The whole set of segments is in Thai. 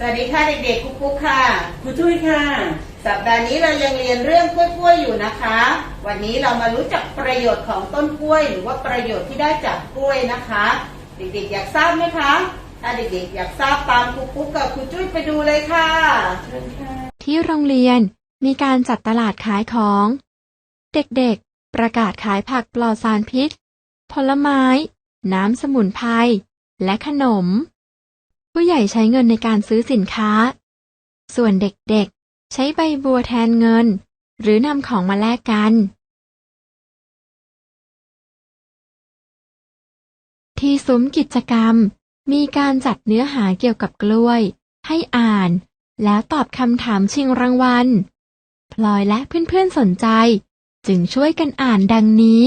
สวัสดีค่ะเด็กๆ กุ๊กกุ๊กค่ะ ครูจุ้ยค่ะ สัปดาห์นี้เรายังเรียนเรื่องกล้วยๆอยู่นะคะ วันนี้เรามารู้จักประโยชน์ของต้นกล้วย หรือว่าประโยชน์ที่ได้จากกล้วยนะคะ เด็กๆ อยากทราบไหมคะ ถ้าเด็กๆ อยากทราบตามครูกุ๊กกับครูจุ้ยไปดูเลยค่ะค่ะที่โรงเรียนมีการจัดตลาดขายของ เด็กๆ ประกาศขายผักปลอดสารพิษ ผลไม้ น้ำสมุนไพรและขนม ผู้ใหญ่ใช้เงินในการซื้อสินค้า ส่วนเด็กๆ ใช้ใบบัวแทนเงิน หรือนำของมาแลกกัน ที่ซุ้มกิจกรรม มีการจัดเนื้อหาเกี่ยวกับกล้วย ให้อ่าน แล้วตอบคำถามชิงรางวัล พลอยและเพื่อนๆสนใจ จึงช่วยกันอ่านดังนี้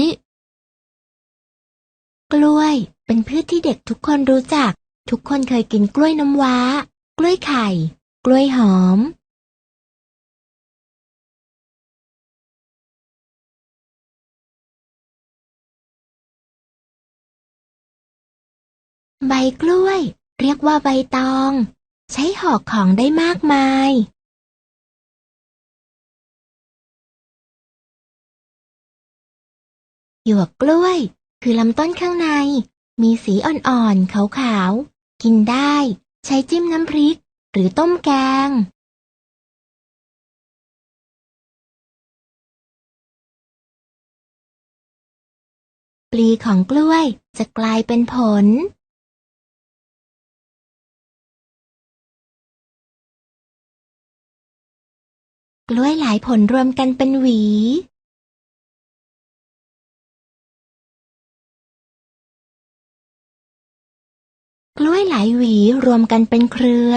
กล้วย เป็นพืชที่เด็กทุกคนรู้จัก ทุกคนเคยกินกล้วยน้ำว้า กล้วยไข่ กล้วยหอมใบกล้วย เรียกว่าใบตอง ใช้ห่อของได้มากมาย หยวกกล้วย คือลำต้นข้างใน มีสีอ่อนๆ ขาวๆ กินได้ ใช้จิ้มน้ำพริก หรือต้มแกง ปลีของกล้วยจะกลายเป็นผล กล้วยหลายผลรวมกันเป็นหวี กล้วยหลายหวีรวมกันเป็นเครือ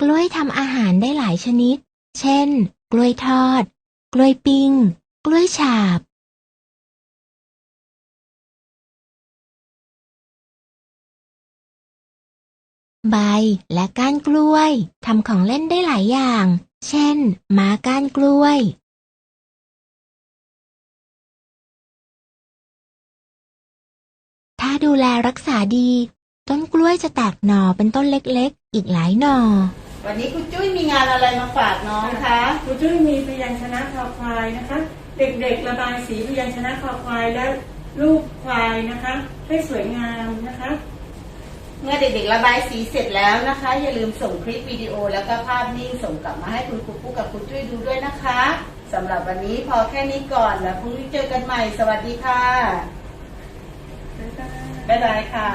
กล้วยทำอาหารได้หลายชนิด เช่น กล้วยทอด กล้วยปิ้ง กล้วยฉาบ ใบและก้านกล้วยทำของเล่นได้หลายอย่าง เช่น ม้าก้านกล้วย ดูแลรักษาดี ต้นกล้วยจะแตกหน่อเป็นต้นเล็กๆ อีกหลายหน่อ วันนี้คุณจุ้ยมีงานอะไรมาฝากน้องคะครูจุ้ยมีพยัญชนะคอควายนะคะ เด็กๆระบายสีพยัญชนะคอควายและรูปควายนะคะให้สวยงามนะคะ เมื่อเด็กๆระบายสีเสร็จแล้วนะคะ อย่าลืมส่งคลิปวิดีโอแล้วก็ภาพนิ่งส่งกลับมาให้คุณครูปุ๊กกับคุณจุ้ยดูด้วยนะคะสำหรับวันนี้พอแค่นี้ก่อนแล้วพรุ่งนี้เจอกันใหม่สวัสดีค่ะ บ๊ายบาย บ๊ายบายค่ะ